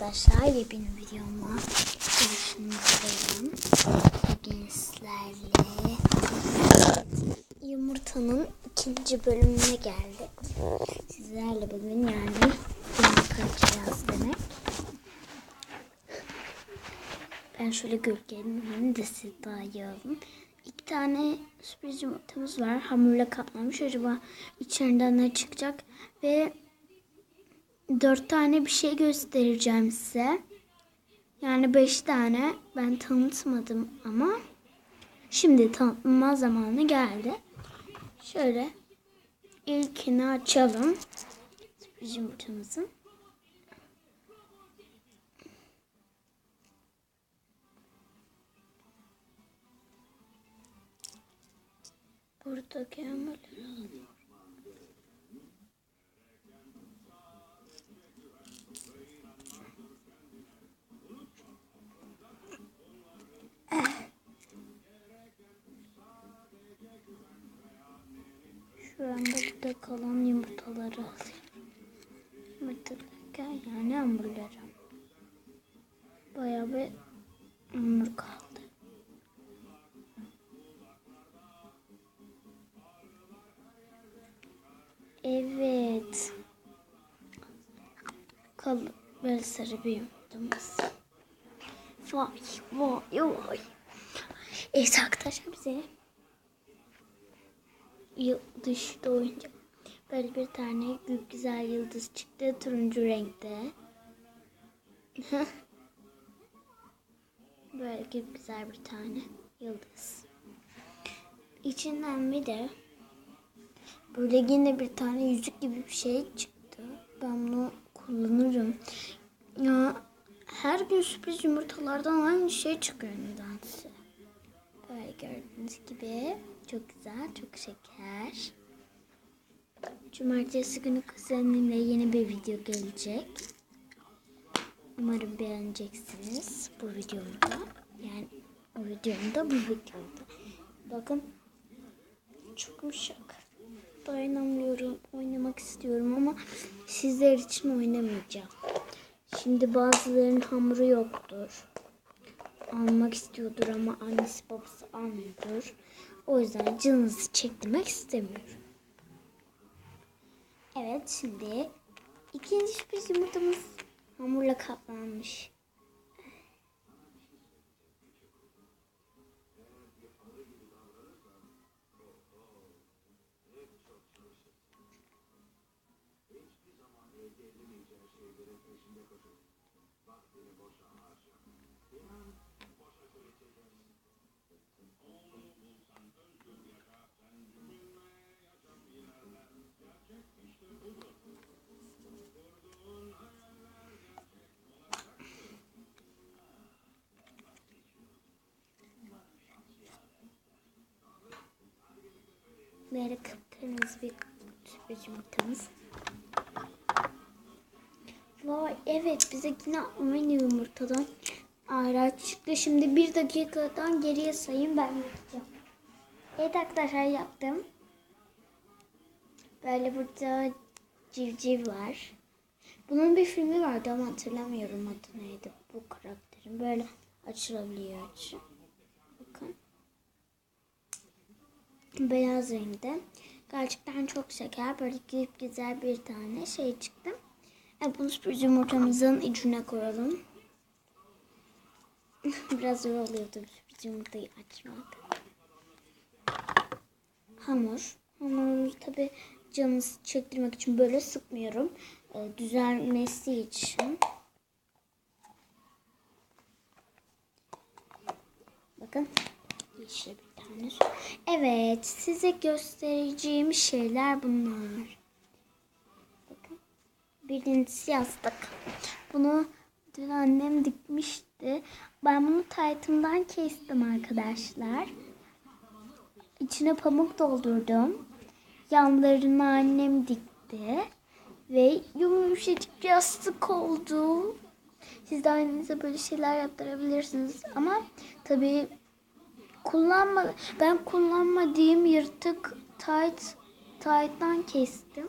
arkadaşlar. Yepyeni videoma karşınızdayım. Bugün sizlerle yumurtanın ikinci bölümüne geldik. Sizlerle bugün yani yumurta açacağız demek. Ben şöyle gölgenin önünü de size dayayalım. İki tane sürpriz yumurtamız var. Hamurla kaplanmış. Acaba içlerinden ne çıkacak? Ve dört tane bir şey göstereceğim size. Yani beş tane ben tanıtmadım ama şimdi tanıtma zamanı geldi. Şöyle ilkini açalım. Sürpriz yumurtamızın. Buradaki hamurları alalım. Burada kalan yumurtaları alayım. Yumurtalarken yani hamurları. Bayağı bir hamur kaldı. Evet. Kal böyle sarı bir yumurtamız. Vay vay vay. Evet arkadaşlar bize dışta oyuncak. Böyle bir tane gü- güzel yıldız çıktı. Turuncu renkte. böyle gü- güzel bir tane yıldız. İçinden bir de böyle yine bir tane yüzük gibi bir şey çıktı. Ben bunu kullanırım. Ya her gün sürpriz yumurtalardan aynı şey çıkıyor nedense. Gördüğünüz gibi çok güzel, çok şeker. Cumartesi günü kuzenimle yeni bir video gelecek. Umarım beğeneceksiniz bu videomda. Yani o videomda bu videomda. Bakın çok yumuşak. Dayanamıyorum. Oynamak istiyorum ama sizler için oynamayacağım. Şimdi bazılarının hamuru yoktur. Almak istiyordur ama annesi babası almıyordur. O yüzden canınızı çektirmek istemiyorum. Evet şimdi ikinci sürpriz yumurtamız hamurla kaplanmış. Böyle kıpkırmızı bir sürpriz yumurtamız. Vay evet bize yine aynı yumurtadan ayraç çıktı. Şimdi bir dakikadan geriye sayayım ben yapacağım. Evet arkadaşlar yaptım. Böyle burada civciv var. Bunun bir filmi vardı ama hatırlamıyorum adı neydi bu karakterin. Böyle açılabiliyor açı. Bakın. Beyaz renkte. Gerçekten çok şeker. Böyle gidip güzel bir tane şey çıktı. Evet, bunu sürpriz yumurtamızın içine koyalım. Biraz zor oluyor tabii sürpriz yumurtayı açmak. Hamur. Hamuru tabii canınızı çektirmek için böyle sıkmıyorum. Ee, düzelmesi için. Bakın. İşte bir tane. Evet. Size göstereceğim şeyler bunlar. Bakın. Birincisi yastık. Bunu dün annem dikmişti. Ben bunu taytımdan kestim arkadaşlar. İçine pamuk doldurdum. Yanlarını annem dikti. Ve yumuşacık yastık oldu. Siz de annenize böyle şeyler yaptırabilirsiniz. Ama tabii kullanma ben kullanmadığım yırtık tight tight'tan kestim.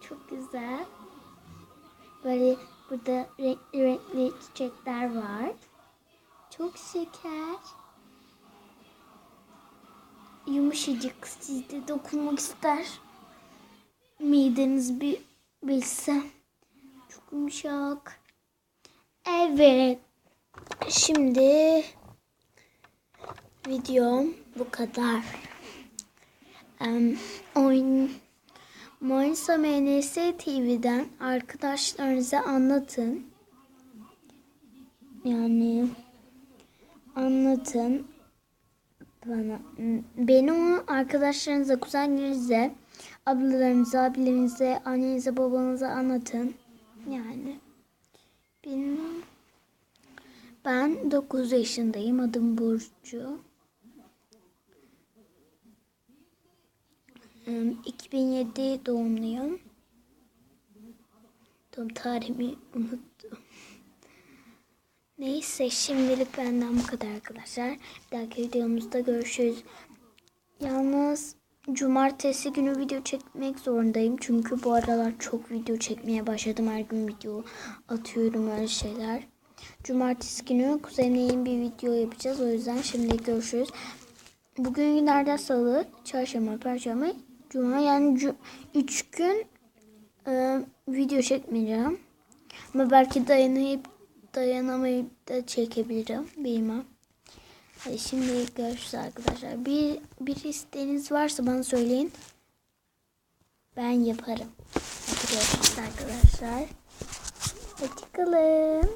Çok güzel. Böyle Burada renkli renkli çiçekler var. Çok şeker. Yumuşacık sizde dokunmak ister. Mideniz bir bilse. Çok yumuşak. Evet. Şimdi videom bu kadar. Em, oyun Manisa MNS TV'den arkadaşlarınıza anlatın. Yani anlatın bana. Beni o arkadaşlarınıza, kuzenlerinize, ablalarınıza, abilerinize, annenize, babanıza anlatın. Yani benim ben 9 yaşındayım. Adım Burcu. 2007 doğumluyum. Doğum tarihimi unuttum. Neyse şimdilik benden bu kadar arkadaşlar. Bir dahaki videomuzda görüşürüz. Yalnız cumartesi günü video çekmek zorundayım. Çünkü bu aralar çok video çekmeye başladım. Her gün video atıyorum öyle şeyler. Cumartesi günü kuzenimle bir video yapacağız. O yüzden şimdi görüşürüz. Bugün günlerden salı, çarşamba, perşembe, cuma yani 3 gün e, video çekmeyeceğim. Ama belki dayanayıp dayanamayıp da çekebilirim. Bilmem. Hadi şimdi görüşürüz arkadaşlar. Bir, bir isteğiniz varsa bana söyleyin. Ben yaparım. Hadi görüşürüz arkadaşlar. Hoşçakalın.